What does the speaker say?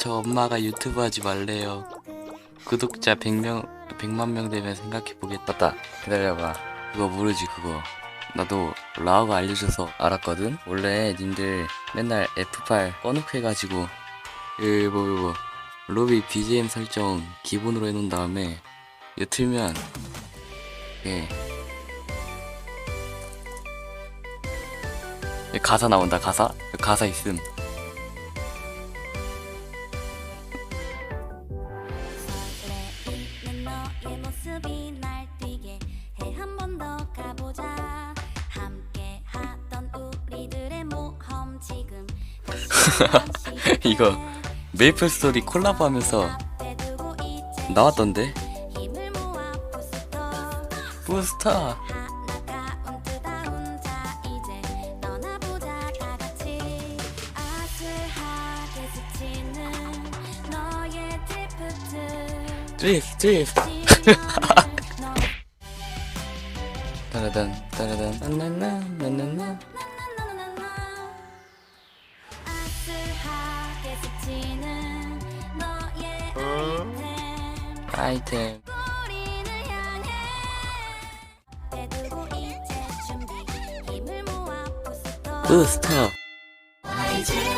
저 엄마가 유튜브 하지 말래요. 구독자 100명, 100만 명 되면 생각해보겠다. 맞다 기다려봐 그거 모르지, 그거. 나도 라오가 알려줘서 알았거든? 원래 님들 맨날 F8 꺼놓고 해가지고, 그, 뭐, 뭐, 뭐, 로비 BGM 설정 기본으로 해놓은 다음에, 이거 틀면, 예. 예, 가사 나온다, 가사? 가사 있음. 이거 메이플 스토리 콜라보 하면서 나왔던데? 부스터 드리프, 드리프! 너 따라단, 따라단, 나나나 나나나. 아슬하게 스치는 너의 아이템 아이템. 우리를 향해 대두고 이제 준비 힘을 모아 부스터 부스터! 알지